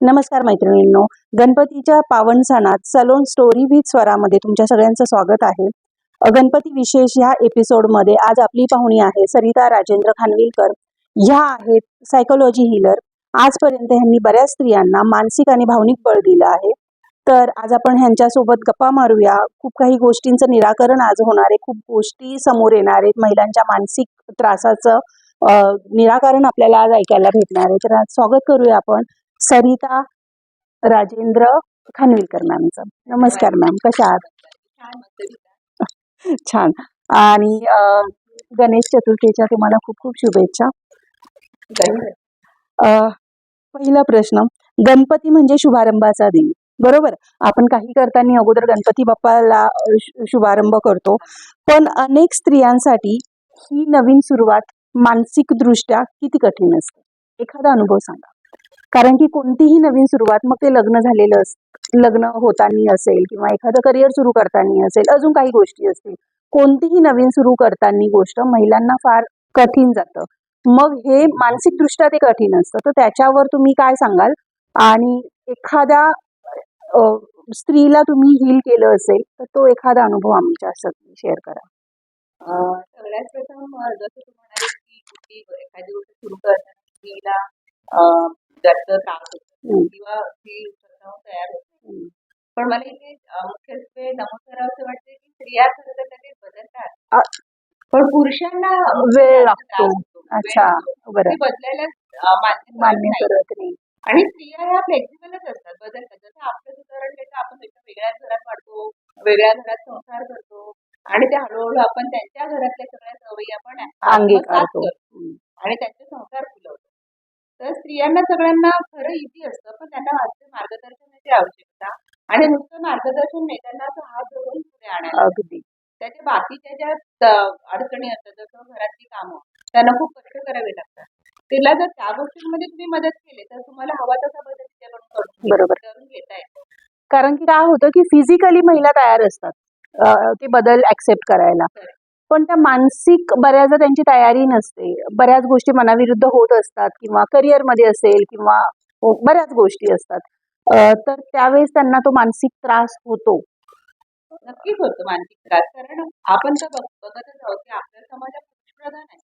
नमस्कार मैत्रिणींनो गणपतीच्या पावन सणात सलोन स्टोरी विथ स्वरामध्ये तुमच्या सगळ्यांचं स्वागत आहे. गणपती विशेष ह्या एपिसोडमध्ये आज आपली पाहुणी आहे सरिता राजेंद्र खानविलकर. ह्या आहेत सायकोलॉजी हिलर आजपर्यंत ह्यांनी बऱ्याच स्त्रियांना मानसिक आणि भावनिक बळ दिलं आहे. तर आज आपण ह्यांच्यासोबत गप्पा मारूया. खूप काही गोष्टींचं निराकरण आज होणार आहे. खूप गोष्टी समोर येणार आहेत. महिलांच्या मानसिक त्रासाचं निराकरण आपल्याला आज ऐकायला भेटणार आहे. तर आज स्वागत करूया आपण. सरिता राजेंद्र खानविलकर मॅमचं नमस्कार मॅम कशा आहात? छान. आणि गणेश चतुर्थीच्या तुम्हाला खूप खूप शुभेच्छा. पहिला प्रश्न गणपती म्हणजे शुभारंभाचा दिन. बरोबर? आपण काही करताना अगोदर गणपती बाप्पाला शु- शुभारंभ करतो. पण अनेक स्त्रियांसाठी ही नवीन सुरुवात मानसिक दृष्ट्या किती कठीण असते? एखादा अनुभव सांगा. कारण की कोणतीही नवीन सुरुवात मग ते लग्न झालेलं अस लग्न होताना असेल किंवा एखादं करिअर सुरू करताना असेल अजून काही गोष्टी असतील. कोणतीही नवीन सुरू करताना गोष्ट महिलांना फार कठीण जातं. मग हे मानसिकदृष्ट्या ते कठीण असतं. तर त्याच्यावर तुम्ही काय सांगाल? आणि एखाद्या स्त्रीला तुम्ही हील केलं असेल तर तो एखादा अनुभव आमच्यासाठी शेअर करा. सगळ्यात प्रथम जसं तू म्हणाली की एखादी गोष्ट सुरू करताना स्त्रीला जास्त त्रास होतो हम्म. किंवा ती स्वतःहून तयार होते. पण मला इथे अं, मुख्यत्वे नमूद करावं असं वाटतं की स्त्रिया खरं तर लगेच बदलतात पण पुरुषांना वेळ लागतो. अच्छा. बरं बदलायला मान्य करत नाही. आणि स्त्रिया ह्या फ्लेक्झिबलच असतात बदलतात जसं आपलं उदाहरण घ्यायचं आपण एका वेगळ्याच घरात वाढतो वेगळ्या घरात संसार करतो आणि ते हळूहळू आपण त्यांच्या घरातल्या सगळ्या सवयी आपण अंगीकारतो. आणि त्यांचे संसार तर स्त्रियांना सगळ्यांना खरं इझी असतं पण त्यांना वाचते मार्गदर्शनाची आवश्यकता. आणि नुसतं मार्गदर्शन नाही त्यांना असं हात धरून पुढे आणायला अगदी. त्याच्या बाकीच्या ज्या अडचणी असतात जसं घरातली कामं त्यांना खूप कष्ट करावे लागतात. तिला जर त्या गोष्टींमध्ये तुम्ही मदत केली तर तुम्हाला हवा तसा बदल तिच्याकडून करून बरोबर. करून घेता येतो. कारण की काय होतं की फिजिकली महिला तयार असतात. ते बदल ऍक्सेप्ट करायला. पण त्या मानसिक बऱ्याचदा त्यांची तयारी नसते. बऱ्याच गोष्टी मनाविरुद्ध होत असतात किंवा करिअरमध्ये असेल किंवा बऱ्याच गोष्टी असतात. तर त्यावेळेस त्यांना तो मानसिक त्रास होतो. नक्कीच होतो मानसिक त्रास. कारण आपण तर बघ- बघतच आहोत की आपला समाज हा पुरुषप्रधान आहे.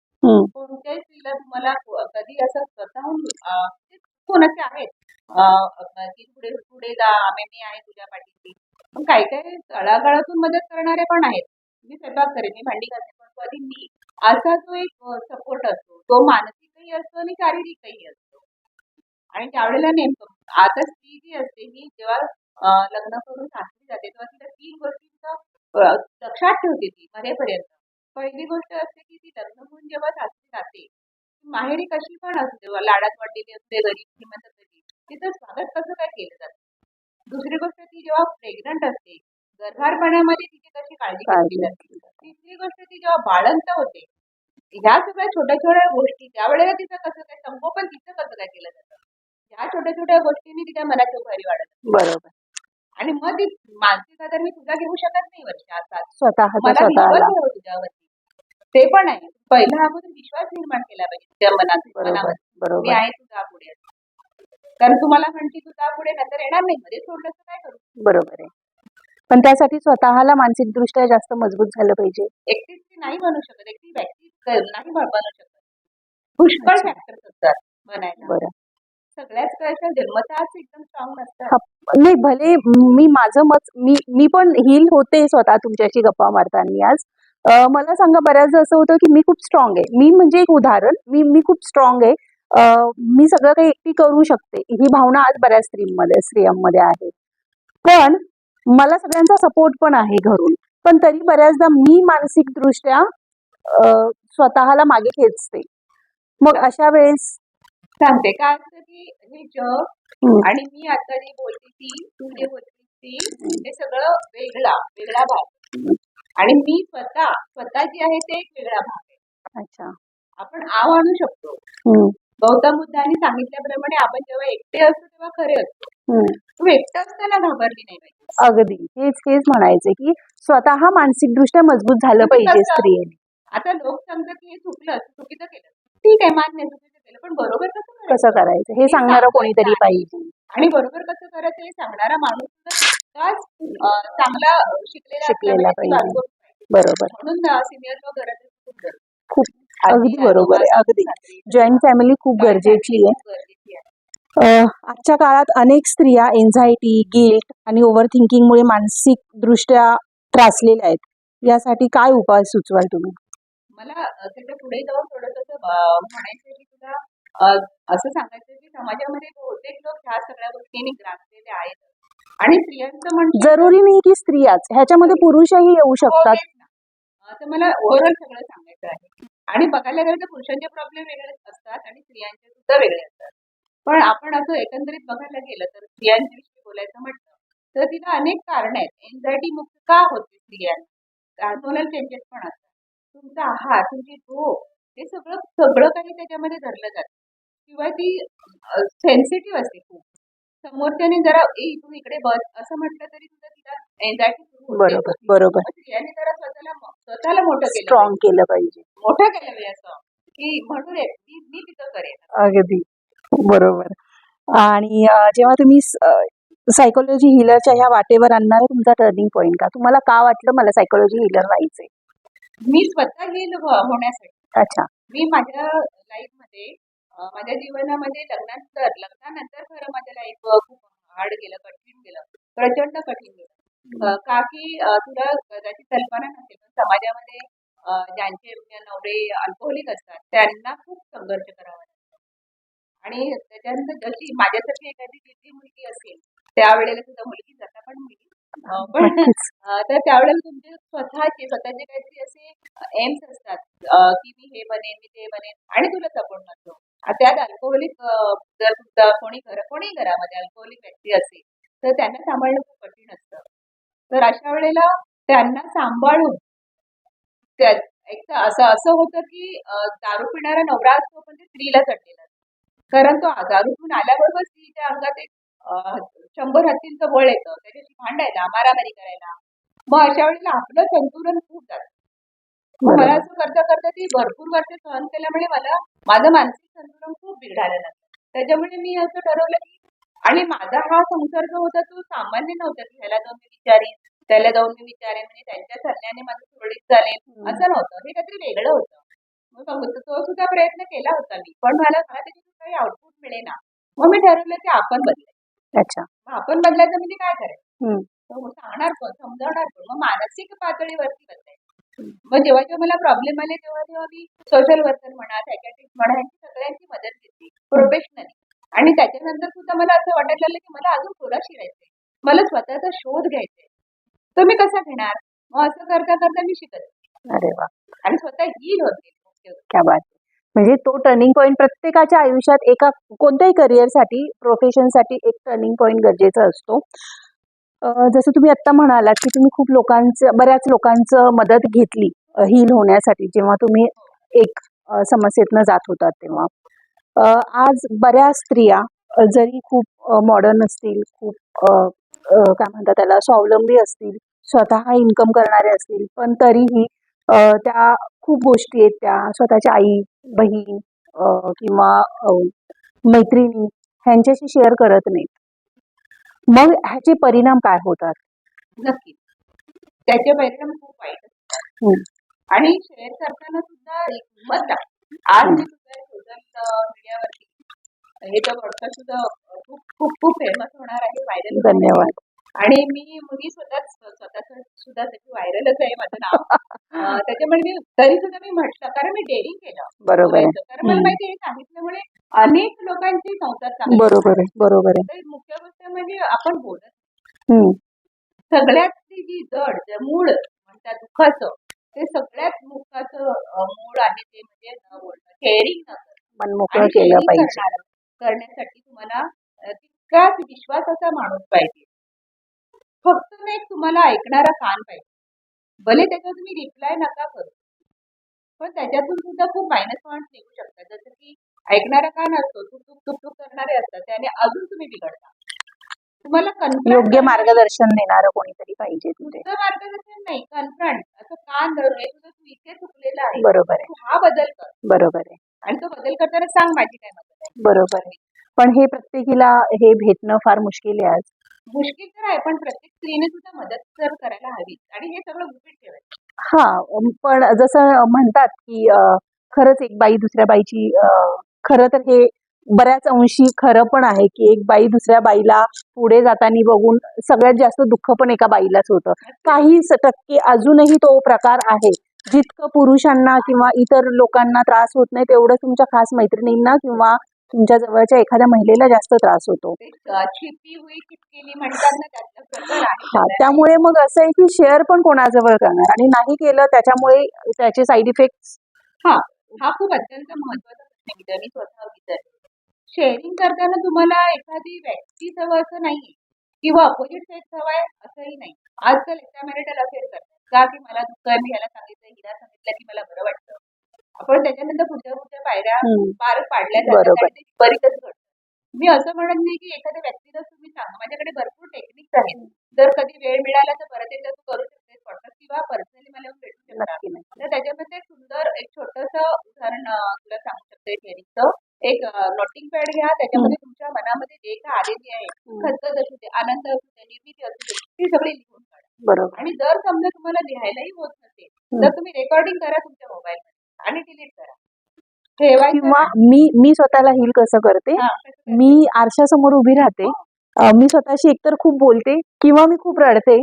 कोणत्याही स्त्रीला तुम्हाला कधी असं स्वतःहून कोणाचे आहेत की पुढे पुढे जा आम्ही मी आहे तुझ्या पाठीशी. पण काही काही तळागाळातून मदत करणारे पण आहेत. मी स्वयंपाक करेन मी भांडी घालते पण कधी मी असा जो एक सपोर्ट असतो तो मानसिकही असतो आणि शारीरिकही असतो. आणि त्यावेळेला नेमकं आता स्त्री जी असते ही जेव्हा लग्न करून सासरी जाते तेव्हा तिला तीन गोष्टींचं लक्षात ठेवते ती मरेपर्यंत पहिली गोष्ट असते की ती लग्न होऊन जेव्हा सासरी जाते माहेरी कशी पण असते लाडात वाटलेली असते गरीब श्रीमंत कधी तिचं स्वागत कसं काय केलं जातं? दुसरी गोष्ट ती जेव्हा प्रेग्नंट असते गर्भारपणामध्ये तिची कशी काळजी घेतली जाते? तिसरी गोष्ट ती जेव्हा बाळंत होते ह्या सगळ्या छोट्या छोट्या गोष्टी त्यावेळेला तिचं कसं काय संगोपन तिचं कसं काय केलं जातं? ह्या छोट्या छोट्या गोष्टींनी तिच्या मनाची उभारी वाढत. बरोबर. आणि मग ती मानसिक आधार मी तुझा घेऊ शकत नाही ठेव तुझ्यावरती ते पण आहे. पहिला अगोदर विश्वास निर्माण केला पाहिजे तुझ्या मनात मनावर मी आहे तुझा पुढे. कारण तुम्हाला म्हणते तुझा पुढे नंतर येणार नाही. मध्ये सोडलं तर काय करू? बरोबर आहे. पण त्यासाठी स्वतःला मानसिक दृष्ट्या जास्त मजबूत झालं पाहिजे. एकटीच ती नाही बनू शकत एकटी व्यक्ती नाही बन- शकत. पुष्कळ. फॅक्टर्स असतात बनायला. बरं. सगळ्याच कशा जन्मताच एकदम स्ट्रॉंग नसतात. नाही भले मी माझं मत मी मी पण हील होते स्वतः तुमच्याशी गप्पा मारताना आज. मला सांगा बऱ्याचदा असं होतं की मी खूप स्ट्रॉंग आहे. मी म्हणजे एक उदाहरण मी मी खूप स्ट्रॉंग आहे. मी सगळं काही एकटी करू शकते. ही भावना आज बऱ्याच स्त्रीमध्ये स्त्रियांमध्ये आहे. पण मला सगळ्यांचा सपोर्ट पण आहे घरून. पण तरी बऱ्याचदा मी मानसिक दृष्ट्या अं, स्वतःला मागे खेचते. मग अशा वेळेस सांगते. काय असतं की हे जग आणि मी आता जी बोलते ती तू जे बोलते ती हे सगळं वेगळा वेगळा भाग आणि मी स्वतः स्वतः जी आहे ते एक वेगळा भाग आहे. अच्छा. आपण आव आणू शकतो. गौतम बुद्धांनी सांगितल्याप्रमाणे आपण जेव्हा एकटे असतो तेव्हा खरे असतो. तू एकटं असताना घाबरली नाही पाहिजे अगदी हेच हेच म्हणायचं की स्वतः मानसिक दृष्ट्या मजबूत झालं पाहिजे? स्त्रियांनी आता लोक सांगतात की हे चुकलं चुकीचं केलं ठीक आहे मान्य चुकीचं केलं पण बरोबर कसं? कसं करायचं हे सांगणारं कोणीतरी. पाहिजे आणि बरोबर कसं करायचं हे सांगणारा माणूस चांगला शिकलेला शिकलेला पाहिजे. बरोबर म्हणून सिनियर लोक गरज खूप अगदी बरोबर आहे. अगदी. जॉईंट फॅमिली खूप गरजेची आहे. आजच्या काळात अनेक स्त्रिया एन्झायटी गिल्ट आणि ओव्हर थिंकिंगमुळे मानसिक दृष्ट्या त्रासलेल्या आहेत. यासाठी काय उपाय सुचवाल तुम्ही? मला त्याच्या पुढे जाऊन थोडंसं म्हणायचं की तुला असं सांगायचं की समाजामध्ये बहुतेक लोक ह्या सगळ्या गोष्टींनी ग्रासलेले आहेत. आणि स्त्रियांचं म्हणजे जरुरी नाही की स्त्रियाच. ह्याच्यामध्ये पुरुषही येऊ हो, शकतात. अ, तर मला ओव्हरऑल सगळं सांगायचं आहे. आणि बघायला गेलं तर पुरुषांचे प्रॉब्लेम वेगळे असतात आणि स्त्रियांचे सुद्धा वेगळे असतात. पण आपण असं एकंदरीत बघायला गेलं तर स्त्रियांविषयी बोलायचं म्हटलं तर तिला अनेक कारण आहेत. एन्झायटी मुक्त का होते स्त्रियांना? हार्मोनल चेंजेस पण असतात. तुमचा आहार तुमची झोप हे सगळं सगळं काही त्याच्यामध्ये धरलं जातं. किंवा ती सेन्सिटिव्ह असते खूप. समोरच्याने जरा ए तू इकडे बस असं म्हटलं तरी सुद्धा तिला एन्झायटी बरोबर बरोबर. स्त्रियांनी जरा स्वतःला स्वतःला मोठं केलं स्ट्रॉंग केलं पाहिजे. मोठं केलं पाहिजे असं की म्हणून आहे, मी मी तिथं करेन. अगदी. बरोबर. आणि अ, जेव्हा तुम्ही सायकोलॉजी हिलरच्या ह्या वाटेवर आणणारा तुमचा टर्निंग पॉईंट का? तुम्हाला का वाटलं मला सायकोलॉजी हिलर व्हायचंय? मी स्वतः व्ह- होण्यासाठी. अच्छा. मी माझ्या लाईफमध्ये अं, माझ्या जीवनामध्ये लग्नानंतर लग्नानंतर खरं माझ्या लाईफ खूप हार्ड गेलं कठीण गेलं प्रचंड कठीण गेलं. अं, का की अं, तुला कदाचित कल्पना नसेल पण समाजामध्ये ज्यांचे नवरे अल्कोहोलिक असतात त्यांना खूप संघर्ष करावा लागतो. आणि त्याच्यानंतर जशी माझ्यासारखी एखादी जिद्दी मुलगी असेल त्यावेळेला सुद्धा मुलगी जाता पण मुलगी. पण तर त्यावेळेला तुमचे स्वतःचे स्वतःचे काहीतरी असे एम्स असतात. की मी हे बनेन मी ते बनेन आणि तुला सपोर्ट नसतो. त्यात अल्कोहोलिक जर तुमचा कोणी घर कोणी घरामध्ये अल्कोहोलिक व्यक्ती असेल तर त्यांना सांभाळणं खूप कठीण असतं. तर अशा वेळेला त्यांना सांभाळून त्या एक तर असं असं होतं की दारू पिणारा नवरा असतो पण ते स्त्रीला चढलेला कारण तो दारू पिऊन आल्याबरोबर स्त्रीच्या अंगात एक शंभर हत्तींचं बळ येतं. त्याच्याशी भांडायला मारामारी करायला. मग अशा वेळेला आपलं संतुलन खूप जातं. मला असं करता करता ती भरपूर वर्ष सहन केल्यामुळे मला माझं मानसिक संतुलन खूप बिघडायला लागलं. त्याच्यामुळे मी असं ठरवलं की आणि माझा हा संसर्ग होता तो सामान्य नव्हता. की ह्याला जाऊन मी त्याला जाऊन मी विचारेन म्हणजे त्यांच्या सल्ल्याने माझं सुरळीत चालेल. असं नव्हतं. हे काहीतरी वेगळं होतं. मग तो सुद्धा प्रयत्न केला होता मी. पण मला मला त्याच्यातून काही आउटपुट मिळेना. मग मी ठरवलं की आपण बदलायचं. अच्छा. मग आपण बदलायचं म्हणजे काय करायचं? सांगणार कोण? समजावणार कोण? मग मानसिक पातळीवरती बदलायचं. मग जेव्हा जेव्हा मला प्रॉब्लेम आले तेव्हा तेव्हा मी सोशल वर्कर म्हणा सायकॅट्रिस्ट म्हणा यांची सगळ्यांची मदत घेतली. प्रोफेशनली आणि त्याच्यानंतर सुद्धा मला असं वाटायला लागलं की मला अजून थोडा शिरायचंय. मला स्वतःचा शोध घ्यायचाय. तो मी कसा घेणार? मग असं करता करता मी शिकत. अरे वा. आणि स्वतः हील होते क्या बात. म्हणजे तो टर्निंग पॉईंट प्रत्येकाच्या आयुष्यात एका कोणत्याही करिअरसाठी प्रोफेशनसाठी एक टर्निंग पॉईंट गरजेचा असतो. जसं तुम्ही आत्ता म्हणालात की तुम्ही खूप लोकांचं बऱ्याच लोकांचं मदत घेतली हील होण्यासाठी जेव्हा तुम्ही एक समस्येतनं जात होतात तेव्हा. आज बऱ्याच स्त्रिया जरी खूप मॉडर्न असतील खूप काय म्हणतात त्याला स्वावलंबी असतील स्वतः इन्कम करणारे असतील पण तरीही त्या खूप गोष्टी आहेत त्या स्वतःच्या आई बहीण किंवा मैत्रिणी ह्यांच्याशी शेअर करत नाहीत. मग ह्याचे परिणाम काय होतात? नक्की त्याचे परिणाम खूप वाईट. आणि शेअर करताना सुद्धा आज मी सोशल मीडियावरती हे तर पॉडकास्ट सुद्धा खूप खूप खूप फेमस होणार आहे व्हायरल धन्यवाद. आणि मी मी स्वतःच स्वतःच सुद्धा त्याची व्हायरलच आहे माझं नाव. त्याच्यामुळे मी तरी सुद्धा मी म्हटलं कारण मी डेअरिंग केलं. बरोबर. कारण मला. माहिती हे सांगितल्यामुळे अनेक लोकांचे संसार बरोबर आहे बरोबर आहे. मुख्य गोष्ट म्हणजे आपण बोलत. सगळ्यात जी जड जे मूळ म्हणतात दुःखाचं ते सगळ्यात मुखाचं मूळ आहे ते म्हणजे न बोलणं शेअरिंग न केलं पाहिजे. करण्यासाठी तुम्हाला तितकाच विश्वासाचा माणूस पाहिजे. फक्त ना एक तुम्हाला ऐकणारा कान पाहिजे. भले त्याच्यावर तुम्ही रिप्लाय नका करू. पण त्याच्यातून सुद्धा खूप मायनस पॉईंट निघू शकतात. जसं की ऐकणारा कान असतो तुक तुक तुक तुक करणारे असतात त्याने अजून तुम्ही बिघडता. तुम्हाला योग्य मार्गदर्शन देणारं कोणीतरी पाहिजे नुसतं मार्गदर्शन नाही. कन्फ्रंट असं कान धरून हे तुझं तू इथे चुकलेलं आहे. बरोबर आहे. हा बदल कर. बरोबर आहे. आणि तो बदल करताना सांग माझी काय बरोबर आहे. पण हे प्रत्येकीला हे भेटणं फार मुश्किल आहे आज. मुश्किल तर आहे पण प्रत्येक स्त्रीने सुद्धा मदत तर करायला हवी. आणि हे सगळं गुपित ठेवायचं. हा अम, पण जसं म्हणतात की अं, खरंच एक बाई दुसऱ्या बाईची अं, खरं तर हे बऱ्याच अंशी खरं पण आहे की एक बाई दुसऱ्या बाईला पुढे जाताना बघून सगळ्यात जास्त दुःख पण एका बाईलाच होतं. काही स- टक्के अजूनही तो प्रकार आहे. जितकं पुरुषांना किंवा इतर लोकांना त्रास होत नाही तेवढं तुमच्या खास मैत्रिणींना किंवा तुमच्या जवळच्या एखाद्या महिलेला जास्त त्रास होतो. हा. त्यामुळे मग असं आहे की शेअर पण कोणाजवळ करणार? आणि नाही केलं त्याच्यामुळे त्याचे साईड इफेक्ट हा हा खूप अत्यंत महत्त्वाचा प्रश्न आहे. मी स्वतः शेअरिंग करताना तुम्हाला एखादी व्यक्तीच हवं असं नाहीये. किंवा अपोजिट सेक्स हवाय असंही नाही. आजकाल एक्स्ट्रा मॅरिटल अफेअर करतात. का की मला दुःख आहे मी ह्याला सांगितलं हिला सांगितलं की मला बरं वाटतं. आपण त्याच्यानंतर पुढच्या पुढच्या पायऱ्या पार पाडल्या जातात. बरोबर. आणि ते विपरीतच घडतं. मी असं म्हणत नाही की एखाद्या व्यक्तीला तुम्ही सांगा. माझ्याकडे भरपूर टेक्निक्स आहेत. जर कधी वेळ मिळाला तर परत एकदा तू करू शकतेस. पॉडकास्ट किंवा पर्सनली मला भेटू शकता. तर त्याच्यामध्ये सुंदर एक छोटस उदाहरण तुला सांगू शकते थेरीचं एक नोटिंग पॅड घ्या. त्याच्यामध्ये तुमच्या मनामध्ये जे काय आलेली आहे खतखत असू दे आनंद असू दे निर्मिती असू दे ती सगळी लिहून काढा. आणि जर समजा तुम्हाला लिहायलाही होत नसेल तर तुम्ही रेकॉर्डिंग करा तुमच्या मोबाईल मध्ये. आणि डिलीट करा. किंवा मी मी स्वतःला हील कसं करते? मी आरशासमोर उभी राहते. मी स्वतःशी एकतर खूप बोलते किंवा मी खूप रडते.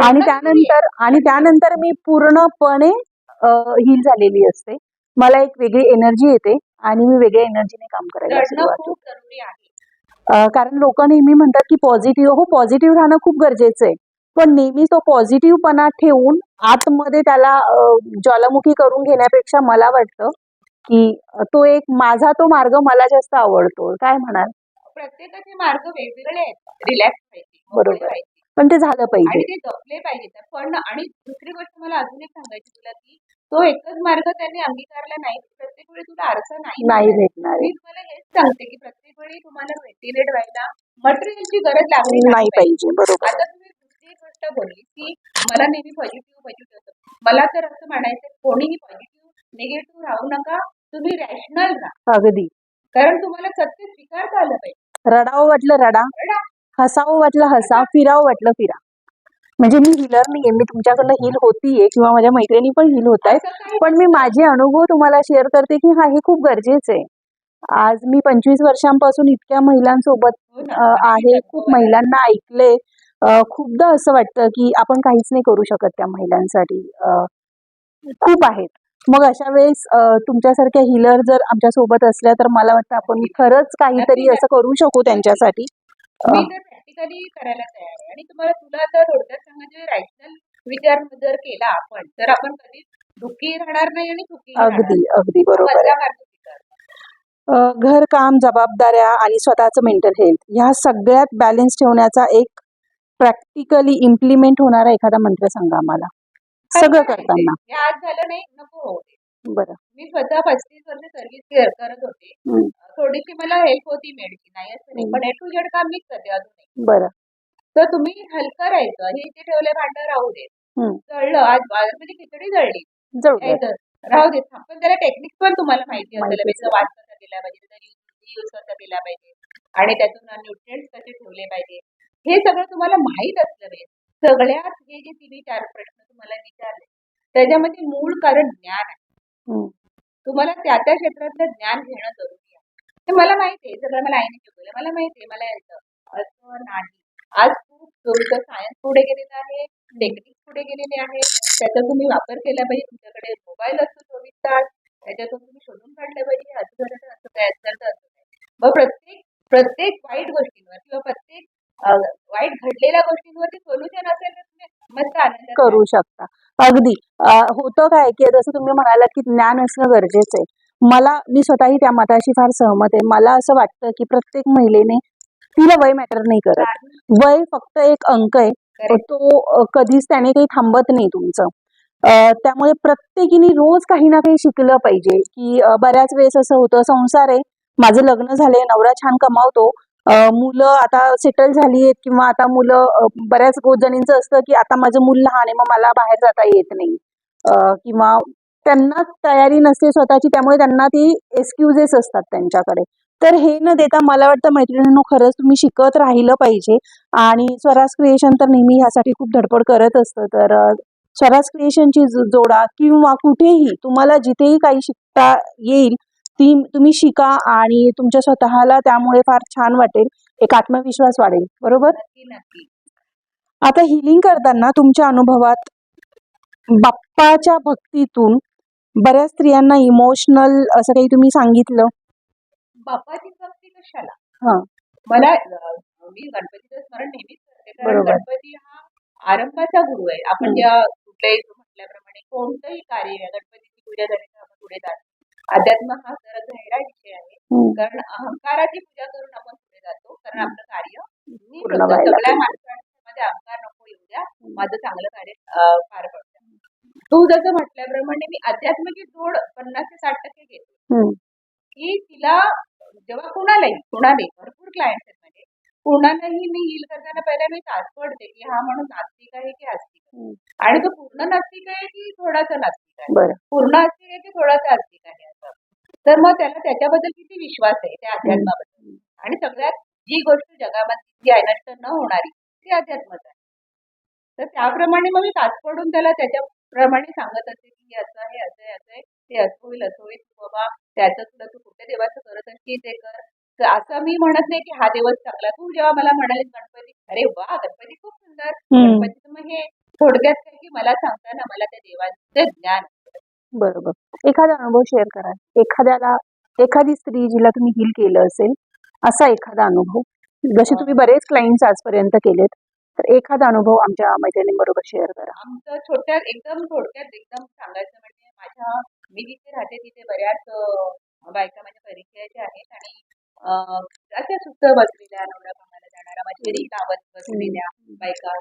आणि त्यानंतर आणि त्यानंतर मी पूर्णपणे हील झालेली असते. मला एक वेगळी एनर्जी येते आणि मी वेगळ्या एनर्जीने काम करायला कारण लोक नेहमी म्हणतात की पॉझिटिव्ह हो पॉझिटिव्ह राहणं खूप गरजेचं आहे. पण नेहमी तो पॉझिटिव्हपणा ठेवून आतमध्ये त्याला ज्वालामुखी करून घेण्यापेक्षा मला वाटतं की तो एक माझा तो मार्ग मला जास्त आवडतो. काय म्हणाल? प्रत्येकाचे मार्ग वेगवेगळे आहेत. रिलॅक्स मोकळे बरोबर. पण ते झालं पाहिजे. ते जपले पाहिजेत पण आणि दुसरी गोष्ट मला अजून एक सांगायची तुला की तो एकच मार्ग त्यांनी अंगीकारला नाही. प्रत्येक वेळी तुला आरसा नाही नाही. भेटणार मी तुम्हाला हेच सांगते की प्रत्येक वेळी तुम्हाला व्हेंटिलेट व्हायला मटेरियलची गरज लागली नाही पाहिजे. बरोबर. आता गोष्ट बोलली की मला नेहमी पॉझिटिव्ह पॉझिटिव्ह असतं. मला तर असं म्हणायचं कोणीही पॉझिटिव्ह निगेटिव्ह राहू नका. तुम्ही रॅशनल राहा. अगदी. कारण तुम्हाला सत्य स्वीकारता आलं पाहिजे. रडावं वाटलं रडा. हसावं वाटलं हसा. फिरावं वाटलं फिरा. म्हणजे मी हिलर नाहीये. मी तुमच्याकडनं हिल होतीये किंवा माझ्या मैत्रिणी पण हिल होत आहेत. पण मी माझे अनुभव तुम्हाला शेअर करते की हा हे खूप गरजेचं आहे. आज मी पंचवीस वर्षांपासून इतक्या महिलांसोबत हो आहे. खूप महिलांना ऐकले खूपदा असं वाटतं की आपण काहीच नाही करू शकत त्या महिलांसाठी. खूप आहेत. मग अशा वेळेस तुमच्यासारख्या हिलर जर आमच्यासोबत असल्या तर मला वाटतं आपण खरंच काहीतरी. असं करू शकू त्यांच्यासाठी. अ, मी तर प्रॅक्टिकली करायला तयार आहे. आणि तुम्हाला तुला तर थोडक्यात सांगायचे रॅशनल विचार जर केला आपण तर आपण कधीच दुःखी राहणार नाही आणि सुखी अगदी अगदी बरोबर. अ, घरकाम जबाबदाऱ्या आणि स्वतःचं मेंटल हेल्थ ह्या सगळ्यात बॅलन्स ठेवण्याचा एक प्रॅक्टिकली इम्प्लिमेंट होणारा एखादा मंत्र सांगा आम्हाला. सगळं करायचंय. करताना. हे आज झालं नाही नको होऊ दे. बरं. मी स्वतः पस्तीस वर्ष सर्व्हिस करत होते. हम्म. थोडीशी मला हेल्प होती मेडची नाही असं नाही. पण ए टू जेड काम मीच करते अजूनही बरं. तर तुम्ही हलकं राहायचं हे इथे ठेवले भांडं राहू दे हम्म. जळलं आज आज म्हणजे खिचडी जळली. जळू द्या. राहू देत पण त्याला टेक्निक पण तुम्हाला माहिती असेल. माहिती त्याचा वास कसा केला पाहिजे त्याचा यूज कसा केला पाहिजे. आणि त्यातून न्यूट्रिएंट्स कसे ठेवले पाहिजे. हे सगळं तुम्हाला माहीत असलं पाहिजे सगळ्यात हे जे तिन्ही चार प्रश्न तुम्हाला विचारले त्याच्यामध्ये मूळ कारण ज्ञान आहे. तुम्हाला त्या त्या क्षेत्रातलं ज्ञान घेणं जरुरी आहे. हे मला माहिती आहे सगळं मला आईने शिकवलं. मला माहिती आहे मला यायचं असं नाही. आज खूप सायन्स पुढे गेलेलं आहे टेक्निक पुढे गेलेले आहे त्याचा तुम्ही वापर केला पाहिजे. तुमच्याकडे मोबाईल असतो चोवीस तास. त्याच्यातून तुम्ही शोधून काढलं पाहिजे. असं झालं तर असं काय असं तर असं काय. मग प्रत्येक प्रत्येक वाईट गोष्टींवर किंवा प्रत्येक वाईट घडलेल्या गोष्टींवरती सोल्युशन असेल तर तुम्ही मस्त आनंद करू शकता. अगदी. होतं काय की जसं तुम्ही म्हणालात की ज्ञान असणं गरजेचं आहे. मला मी स्वतःही त्या मताशी फार सहमत आहे. मला असं वाटतं की प्रत्येक महिलेने तिला वय मॅटर नाही करत. वय फक्त एक अंक आहे. तो कधीच त्याने काही थांबत नाही तुमचं. त्यामुळे प्रत्येकीने रोज काही ना काही शिकलं पाहिजे की बऱ्याच वेळेस असं होतं. संसार आहे. माझं लग्न झालंय. नवरा छान कमावतो. मुलं आता सेटल झाली आहेत किंवा आता मुलं बऱ्याच जणींचं असतं की आता माझं मूल लहान आहे मग मला बाहेर जाता येत नाही. किंवा त्यांना तयारी नसते स्वतःची त्यामुळे त्यांना ती एक्सक्युजेस असतात त्यांच्याकडे. तर हे न देता मला वाटतं मैत्रिणींनो खरंच तुम्ही शिकत राहिलं पाहिजे. आणि स्वराज क्रिएशन तर नेहमी ह्यासाठी खूप धडपड करत असतं. तर स्वराज क्रिएशनची जोडा किंवा कुठेही तुम्हाला जिथेही काही शिकता येईल ती तुम्ही शिका आणि तुमच्या स्वतःला त्यामुळे फार छान वाटेल. एक आत्मविश्वास वाढेल. बरोबर? आता हिलिंग करताना तुमच्या अनुभवात बाप्पाच्या भक्तीतून बऱ्याच स्त्रियांना इमोशनल असं काही तुम्ही सांगितलं? बाप्पाची भक्ती कशाला? हा. मला मी गणपतीचं स्मरण नेहमीच करते. कारण. गणपती हा आरंभाचा गुरु आहे. आपण. ज्या कुठल्याही म्हटल्याप्रमाणे कोणतंही कार्य गणपतीची पूजा झाली पुढे जातो. अध्यात्म हा जरा गहिरा विषय आहे. हम्म. कारण अहंकाराची पूजा करून आपण पुढे जातो. कारण आपलं कार्य. व्हायला सगळ्या. माणसांमध्ये अहंकार नको येऊ द्या. माझं चांगलं कार्य पार पडतं. तू जसं म्हटल्याप्रमाणे मी अध्यात्माची जोड पन्नास ते साठ टक्के घेते. की तिला जेव्हा कुणालाही कुणालाही भरपूर क्लायंट आहेत माझे. कुणालाही मी हिल करताना पहिला मी तास पडते की हा म्हणून नास्तिक आहे की आस्तिक. आणि तो पूर्ण नास्तिक आहे की थोडासा नास्तिक आहे. पूर्ण आस्तिक आहे की थोडासा तर मग त्याला त्याच्याबद्दल किती विश्वास आहे त्या अध्यात्माबद्दल? आणि सगळ्यात जी गोष्ट जगामध्ये जी आहे नष्ट न होणारी ती अध्यात्मच आहे. तर त्याप्रमाणे मग मी तास पडून त्याला त्याच्याप्रमाणे सांगत असते की हे असं आहे असं आहे असं आहे ते असं होईल असं होईल बाबा त्याचं तुला तू कुठल्या देवाचं करत असती ते कर. तर असं मी म्हणत नाही की हा दिवस चांगला तू जेव्हा मला म्हणालीस गणपती अरे वा गणपती खूप सुंदर. हम्म. गणपतीचं मग हे थोडक्यात काय की मला सांगताना मला त्या देवाचं ज्ञान बरोबर. एखादा अनुभव शेअर करा. एखाद्याला एखादी स्त्री जिला तुम्ही हील केलं असेल असा एखादा अनुभव. जसे तुम्ही बरेच क्लायंट्स आजपर्यंत केलेत तर एखादा अनुभव आमच्या मैत्रिणींबरोबर शेअर करा. आमचं छोट्यात एकदम थोडक्यात एकदम सांगायचं म्हणजे माझ्या मी जिथे राहते तिथे बऱ्याच बायका माझ्या परिचयाच्या आहेत आणि अशा सुस्त बसलेल्या नवरा कामाला जाणारा माझी घरी लावत बसलेल्या बायका.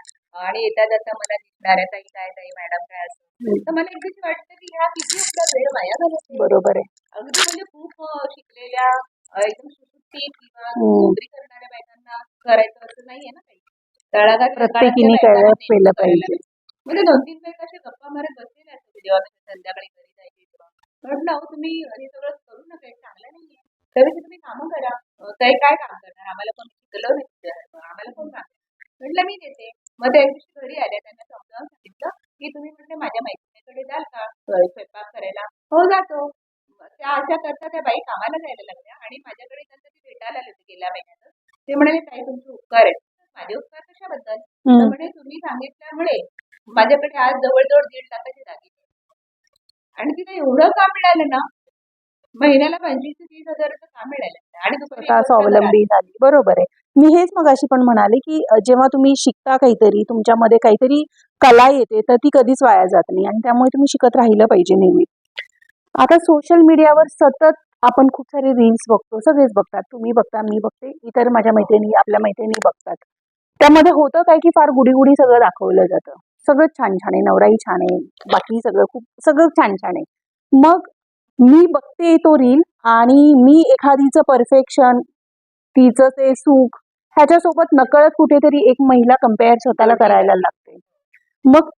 आणि येता जाता मला दिसणाऱ्या ताई काय ताई मॅडम काय असं. तर मला एकदा वाटतं की ह्या किती आपला वेळ वाया घालवते. बरोबर आहे. अगदी म्हणजे खूप शिकलेल्या एकदम सुशिक्षित किंवा हम्म. नोकरी करणाऱ्या बायकांना करायचं असं नाहीये ना काही. तळागाळातल्या प्रत्येकीने केलं- पाहिजे. म्हणजे दोन तीन बायका अशा गप्पा मारत बसलेल्या असतात जेव्हा संध्याकाळी घरी जायचे तेव्हा. म्हटलं अहो तुम्ही हे सगळं करू नका हे चांगलं नाहीये. त्यापेक्षा तुम्ही कामं करा. ताई काय काम करणार? आम्हाला कोणी शिकलं नाही? आम्हाला कोण काम म्हटलं मी देते. मग त्या दिवशी घरी आल्या त्यांना समजावून सांगितलं की तुम्ही म्हटलं माझ्या मैत्रिणीकडे जाल का? स्वयंपाक करायला? हो जातो. त्या अशा करता त्या बाई कामाला जायला लागल्या आणि माझ्याकडे नंतर ती भेटायला आले होते गेल्या महिन्यात. ते म्हणाले ताई तुमचे उपकार आहेत. माझे उपकार कशाबद्दल? तर. म्हणे तुम्ही सांगितल्यामुळे माझ्याकडे आज जवळजवळ दीड लाखाचे दागिने. आणि तिला एवढं काम मिळालं ना महिन्याला पंचवीस ते तीस हजाराचं काम मिळालं. आणि स्वतः. स्वावलंबी झाली. बरोबर आहे. मी हेच मगाशी पण म्हणाले की जेव्हा तुम्ही शिकता काहीतरी तुमच्यामध्ये काहीतरी कला येते तर ती कधीच वाया जात नाही आणि त्यामुळे तुम्ही शिकत राहिलं पाहिजे नेहमी. आता सोशल मीडियावर सतत आपण खूप सारे रील्स बघतो सगळेच बघतात. तुम्ही बघता मी बघते इतर माझ्या मैत्रिणी आपल्या मैत्रिणी बघतात. त्यामध्ये होतं काय की फार गुढीगुढी सगळं दाखवलं जातं. सगळं छान छान आहे नवराही छान आहे बाकी सगळं खूप सगळं छान छान आहे. मग मी बघते तो रील आणि मी एखादीचं परफेक्शन तिचं ते सुख ह्याच्यासोबत नकळत कुठेतरी एक महिला कंपेअर स्वतःला करायला लागते. मग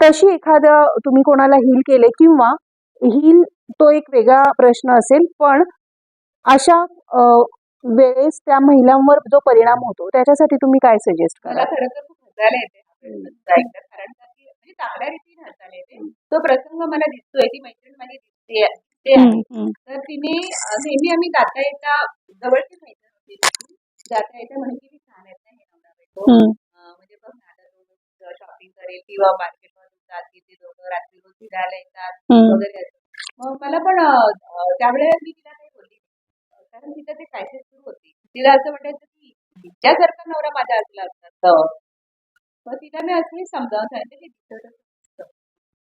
तशी एखादं तुम्ही कोणाला हील केले किंवा हील तो एक वेगळा प्रश्न असेल पण अशा वेळेस त्या महिलांवर जो परिणाम होतो त्याच्यासाठी तुम्ही काय सजेस्ट करा खरं तर खूप हसायला येते. प्रसंग ऐकता. कारण का की म्हणजे चांगल्या रीतीने हसायला येते. तो प्रसंग मला दिसतोय ती मैत्रीण माझी दिसते तर तिने नेहमी आम्ही जाता येता जवळची. जाता येता म्हणजे किती छान आहेत ना हे नवरा बायको हम्म. अं, म्हणजे बघ ना आता दोघं शॉपिंग करेल किंवा जात तिथे दोघं रात्री रोज फिरायला येतात हम्म. वगैरे असं मग मला पण अं, अं, त्यावेळेला मी तिला काही बोलली नाही. कारण तिचं ते क्रायसिस सुरू होती तिला असं वाटायचं की नवरा माझ्या असला असता तर मग तिला मी असंही समजावून सांगितलं की नसतं.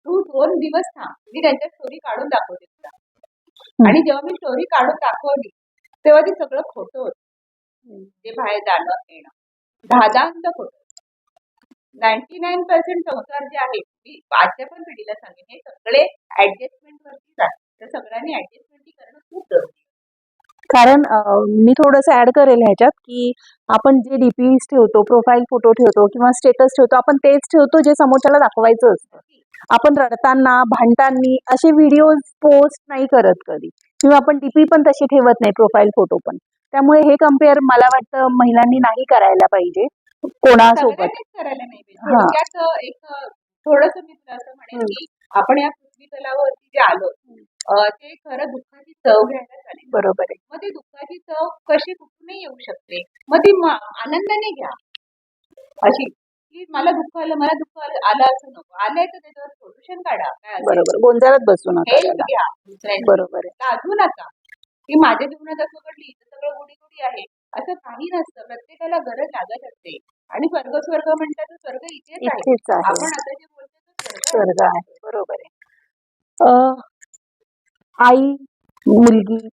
तू दोन दिवस थांब मी त्यांच्या स्टोरी काढून दाखवते तुला आणि जेव्हा मी स्टोरी काढून दाखवली तेव्हा ते सगळं खोटं होतं. ते बाहेर जाणं येणं. दहादांत खोटं. नाईन्टी नाईन पर्सेंट संसार जे आहेत मी आजच्या पण पिढीला सांगेन हे सगळे ऍडजस्टमेंट वरती जातात. तर सगळ्यांनी ऍडजस्टमेंट करणं खूप जरुरी आहे. कारण मी थोडंसं ऍड करेल ह्याच्यात की आपण जे डीपीज ठेवतो प्रोफाईल फोटो ठेवतो किंवा स्टेटस ठेवतो आपण तेच ठेवतो जे समोरच्याला दाखवायचं असतं. आपण रडताना भांडताना असे व्हिडिओ पोस्ट नाही करत कधी. किंवा आपण डीपी पण तशी ठेवत नाही प्रोफाईल फोटो पण. त्यामुळे हे कंपेअर मला वाटतं महिलांनी नाही करायला पाहिजे. कोणासोबत. थोडस मी असं म्हणेन. की आपण या पृथ्वी तलावावरती जे आलो ते खरं दुःखाची चव घ्यायला चालेल बरोबर आहे. मग ती दुःखाची चव कशी कुठूनही येऊ शकते. मग ती आनंदाने घ्या. अशी. की मला दुःख आलं मला दुःख आलं आलं असं नको. आलंय तर त्याच्यावर सोल्युशन काढा. काय असेल? बरोबर. गोंधळात बसू नका हेल्प त्याला. घ्या दुसऱ्यांची बरोबर आहे. लाजू नका की माझ्या जीवनात असं घडली तर सगळं गुडी गुडी आहे असं काही नसतं. प्रत्येकाला गरज लागत असते. आणि स्वर्ग स्वर्ग म्हणतात तर स्वर्ग इथेच आहे. आपण आता जे बोलतो तो स्वर्ग आहे. स्वर्ग आहे. बरोबर आहे. अं, आई मुलगी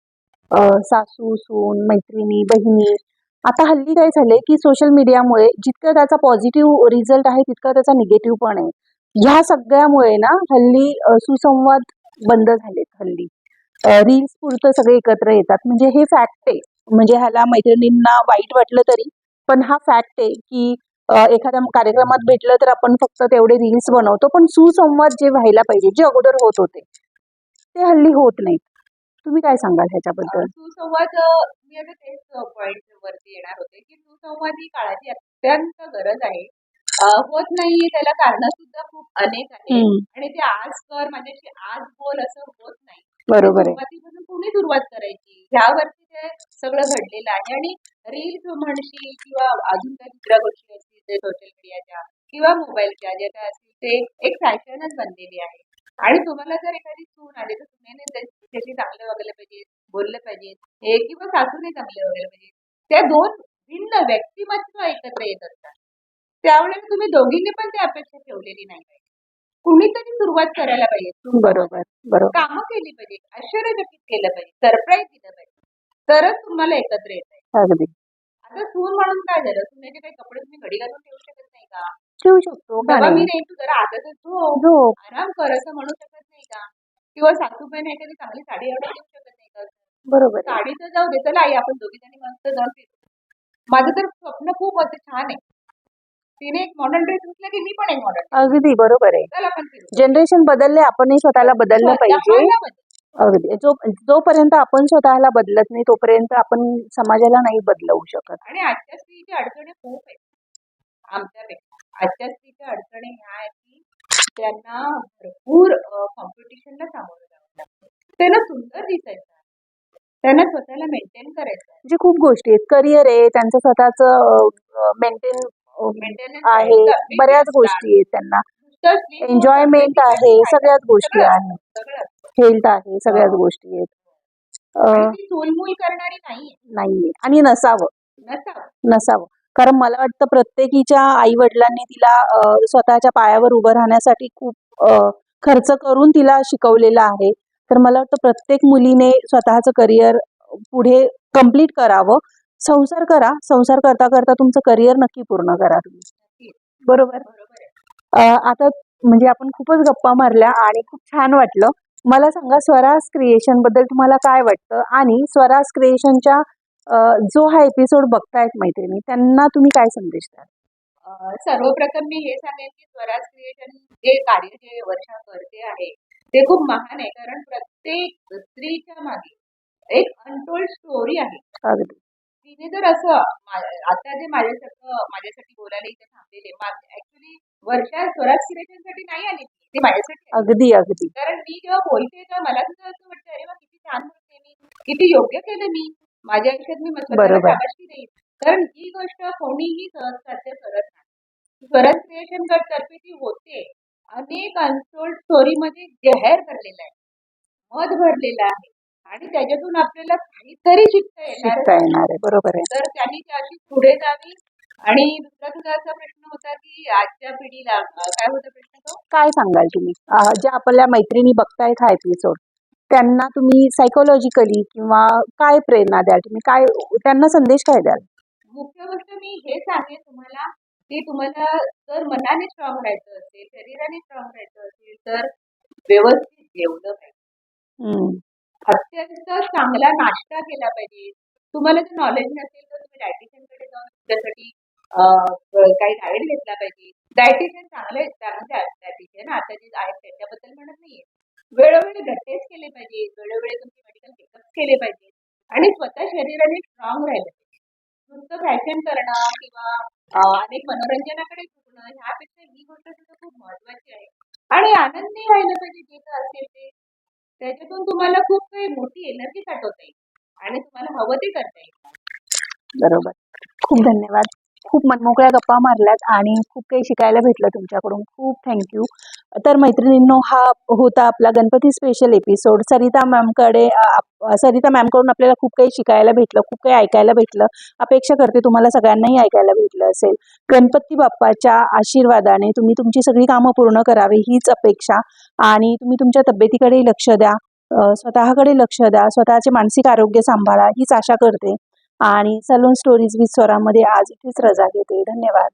अं, सासू सून मैत्रिणी बहिणी आता हल्ली काय झालंय की सोशल मीडियामुळे जितकं त्याचा पॉझिटिव्ह रिझल्ट आहे तितका त्याचा निगेटिव्ह पण आहे. ह्या सगळ्यामुळे ना हल्ली सुसंवाद बंद झालेत हल्ली. रील्स पुरतं सगळे एकत्र येतात. म्हणजे हे फॅक्ट आहे. म्हणजे ह्याला मैत्रिणींना वाईट वाटलं तरी पण हा फॅक्ट आहे की एखाद्या कार्यक्रमात भेटलं तर आपण फक्त तेवढे रील्स बनवतो पण सुसंवाद जे व्हायला पाहिजे जे अगोदर होत होते ते हल्ली होत नाहीत. तुम्ही काय सांगाल ह्याच्याबद्दल? सुसंवाद मी आता तेच पॉइंट वरती येणार होते की सुसंवाद ही काळाची अत्यंत गरज आहे. होत नाहीये त्याला कारण सुद्धा खूप अनेक आहेत. आणि ते आज कर माझ्याशी आज बोल असं होत नाही. बरोबर आहे. सुरुवातीपासून कुणी सुरुवात करायची? ह्यावरती ते सगळं घडलेलं आहे. आणि रील्स म्हणशील किंवा अजून काही दुसऱ्या गोष्टी असतील ते सोशल मीडियाच्या किंवा मोबाईलच्या ज्या काय असतील ते एक फॅशनच बनलेली आहे. आणि तुम्हाला जर एखादी सून आली तर सुनेने त्या- त्याच्याशी चांगलं वागलं पाहिजे बोललं पाहिजे. हे किंवा सासूने चांगलं वागलं पाहिजे. त्या दोन भिन्न व्यक्तिमत्व एकत्र येत असतात. त्यावेळेस तुम्ही दोघींनी पण ती अपेक्षा ठेवलेली नाही पाहिजे. कुणीतरी सुरुवात करायला पाहिजे. बरोबर बरोबर. कामं केली पाहिजे आश्चर्यचकित केलं पाहिजे सरप्राईज दिलं पाहिजे. तरच तुम्हाला एकत्र येत आहे आता सून म्हणून काय झालं? सुनेचे काही कपडे तुम्ही घडी घालून ठेवू शकत नाही का? ठेवू शकतो मी नाही तू जरा आता तर झोप झोप आराम कर असं म्हणू शकत नाही का? किंवा सासूबाईने एखादी चांगली साडी आवडून देऊ शकत नाही बरोबर आहे. साडीचं जाऊ दे चला आई आपण दोघी जणी मस्त जाऊन फिरू. माझं तर स्वप्न खूप असं छान आहे. तिने एक मॉडर्न ड्रेस घेतला की मी पण एक मॉडर्न अगदी बरोबर आहे. चला आपण फिरू. जनरेशन बदलले आपणही स्वतःला बदललं पाहिजे. स्वतःला बदल. अगदी. जो जोपर्यंत आपण स्वतःला बदलत नाही तोपर्यंत आपण समाजाला नाही बदलवू शकत. आणि आजच्या स्त्रीच्या अडचणी खूप आहेत आमच्यापेक्षा. आजच्या स्त्रीच्या अडचणी ह्या आहेत. त्यांना भरपूर कॉम्पिटिशनला सामोरं जावं लागतं. त्यांना सुंदर दिसायचं. आहे. त्यांना स्वतःला मेंटेन करायचं. आहे. म्हणजे खूप गोष्टी आहेत. करिअर आहे त्यांचं स्वतःच मेंटेन आहे. बऱ्याच. गोष्टी आहेत त्यांना. एन्जॉयमेंट आहे सगळ्याच गोष्टी आहेत. सगळं असतं. हेल्थ आहे सगळ्याच गोष्टी आहेत. करणारी नाहीये. नाहीये. आणि नसावं. नसावं. नसावं. कारण मला वाटतं प्रत्येकीच्या आई वडिलांनी तिला स्वतःच्या पायावर उभं राहण्यासाठी खूप खर्च करून तिला शिकवलेलं आहे. तर मला वाटतं प्रत्येक मुलीने स्वतःचं करिअर पुढे कंप्लीट करावं. संसार करा. संसार करता करता तुमचं करिअर नक्की पूर्ण करा तुम्ही. बरोबर? आता म्हणजे आपण खूपच गप्पा मारल्या आणि खूप छान वाटलं. मला सांगा स्वराज क्रिएशनबद्दल तुम्हाला काय वाटतं? आणि स्वराज क्रिएशनच्या जो हा एपिसोड बघतायत मैत्रिणी त्यांना तुम्ही काय संदेश द्याल? सर्वप्रथम मी हे सांगेन की स्वराज क्रिएशन जे कार्य जे वर्षा करते आहे ते खूप महान आहे. कारण प्रत्येक स्त्रीच्या मागे एक अनटोल्ड स्टोरी आहे. अगदी. तिने जर असं आता जे माझ्यासारखं माझ्यासाठी बोलायला इथे थांबलेले ऍक्च्युली वर्षा स्वराज क्रिएशनसाठी नाही आली ती ती माझ्यासाठी. अगदी अगदी. कारण मी जेव्हा बोलते तेव्हा मला सुद्धा असं वाटतं अरे वा किती छान बोलते मी किती योग्य केलं मी. माझ्या आयुष्यात मी बरोबर. देईन. कारण ही गोष्ट कोणीही सहज साध्य करत नाही. स्वराज क्रिएशन तर्फे ती होते. अनेक अनटोल्ड स्टोरी मध्ये जहर भरलेला आहे. मध भरलेला आहे. आणि त्याच्यातून आपल्याला काहीतरी शिकता येणार बरोबर आहे. तर त्यांनी ती अशी पुढे जावी. आणि दुसरा तुझा असा प्रश्न होता की आजच्या पिढीला काय होता प्रश्न तो? काय सांगाल तुम्ही? ज्या आपल्या मैत्रिणी बघतायत हा एपिसोड त्यांना तुम्ही सायकोलॉजिकली किंवा काय प्रेरणा द्याल? तुम्ही काय त्यांना संदेश काय द्याल? मुख्य गोष्ट मी हे सांगेन तुम्हाला की तुम्हाला जर मनाने स्ट्रॉंग राहायचं असेल शरीराने स्ट्रॉंग राहायचं असेल तर व्यवस्थित जेवलं पाहिजे. अत्यंत चांगला नाश्ता केला पाहिजे. तुम्हाला जर नॉलेज नसेल तर तुम्ही डायटिशियनकडे जाऊन तुमच्यासाठी काही डाएट घेतला पाहिजे. डायटिशियन चांगले म्हणजे डायटिशियन आता जे आहेत त्याच्याबद्दल म्हणत नाहीये. वेळोवेळी ब्लड केले पाहिजे वेळोवेळी तुमचे मेडिकल चेकअप केले पाहिजे. आणि स्वतः शरीराने स्ट्रॉंग राहिलं पाहिजे. नुसतं फॅशन करणं किंवा अनेक मनोरंजनाकडे झुकणं ह्यापेक्षा ही गोष्ट सुद्धा खूप महत्वाची आहे. आणि आनंदी राहिलं पाहिजे जे काय असेल ते. त्याच्यातून तुम्हाला खूप काही मोठी एनर्जी साठवता येईल. आणि तुम्हाला हवं ते करता येईल. बरोबर. खूप धन्यवाद. खूप मनमोकळ्या गप्पा मारल्यात आणि खूप काही शिकायला भेटलं तुमच्याकडून. खूप थँक्यू तर मैत्रिणींनो हा होता आपला गणपती स्पेशल एपिसोड सरिता मॅमकडे सरिता मॅमकडून आपल्याला खूप काही शिकायला भेटलं खूप काही ऐकायला भेटलं. अपेक्षा करते तुम्हाला सगळ्यांनाही ऐकायला भेटलं असेल. गणपती बाप्पाच्या आशीर्वादाने तुम्ही तुमची सगळी कामं पूर्ण करावी हीच अपेक्षा. आणि तुम्ही तुमच्या तब्येतीकडे लक्ष द्या स्वतःकडे लक्ष द्या स्वतःचे मानसिक आरोग्य सांभाळा हीच आशा करते. आणि सलून स्टोरीज विथ स्वरामध्ये आज इथेच रजा घेते. धन्यवाद.